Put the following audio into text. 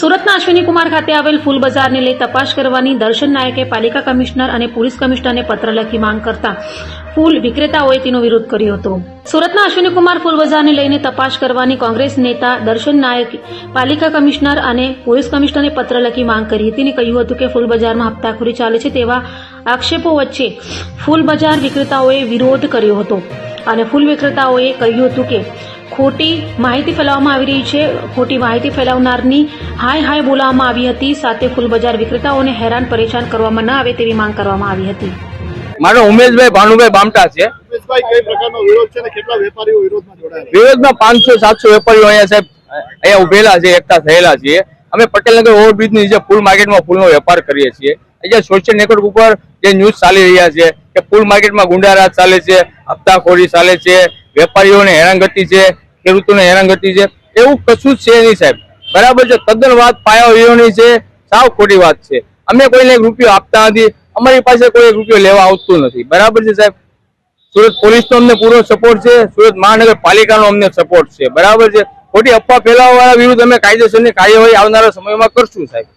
સુરતના અશ્વિની કુમાર ખાતે આવેલ ફૂલ બજારને લઈ તપાસ કરવાની દર્શન નાયકે પાલિકા કમિશનર અને પોલીસ કમિશનરને પત્ર લખી માંગ કરતા ફૂલ વિક્રેતાઓએ તેનો વિરોધ કર્યો હતો. સુરતના અશ્વિનીકુમાર ફૂલ બજારને લઈને તપાસ કરવાની કોંગ્રેસ નેતા દર્શન નાયક પાલિકા કમિશનર અને પોલીસ કમિશનરને પત્ર લખી માંગ કરી હતી અને કહ્યું હતું કે ફૂલ બજારમાં હપ્તાખોરી ચાલે છે તેવા આક્ષેપો વચ્ચે ફૂલ બજાર વિક્રેતાઓએ વિરોધ કર્યો હતો. અને ફૂલ વિક્રેતાઓએ કહ્યું હતું કે ખોટી માહિતી ફેલાવવામાં આવી રહી છે. ખોટી માહિતી ફેલાવનારની હાય હાય બોલાવવામાં આવી હતી. સાથે ફૂલ બજાર વિક્રેતાઓને હેરાન પરેશાન કરવામાં ન આવે તેવી માંગ કરવામાં આવી હતી. મારો ઉમેશભાઈ ભાનુભાઈ બામટા છે. ઉમેશભાઈ કઈ પ્રકારનો વિરોધ છે અને કેટલા વેપારીઓ વિરોધમાં પાંચસો સાતસો વેપારીઓ અહીંયા સાહેબ અહીંયા ઉભેલા છે એકતા થયેલા છીએ. અમે પટેલનગર ઓવરબ્રિજની નીચે ફૂલ માર્કેટમાં ફૂલનો વેપાર કરીએ છીએ. અહીંયા સોશિયલ નેટવર્ક ઉપર જે ન્યૂઝ ચાલી રહ્યા છે કે ફૂલ માર્કેટમાં ગુંડારાજ ચાલે છે હપ્તાખોરી ચાલે છે વેપારીઓને હેરાનગતિ છે, ખેડૂતોને હેરાનગતિ છે, એવું કશું જ છે નહીં સાહેબ. બરાબર છે તદ્દન વાત પાયા વિહોણી છે, સાવ ખોટી વાત છે. અમે કોઈને એક રૂપિયો આપતા નથી, અમારી પાસે કોઈ એક રૂપિયો લેવા આવતું નથી. બરાબર છે સાહેબ? સુરત પોલીસનો અમને પૂરો સપોર્ટ છે, સુરત મહાનગરપાલિકાનો અમને સપોર્ટ છે. બરાબર છે? ખોટી અફવા ફેલાવવાળા વિરુદ્ધ અમે કાયદેસરની કાર્યવાહી આવનારા સમયમાં કરશું સાહેબ.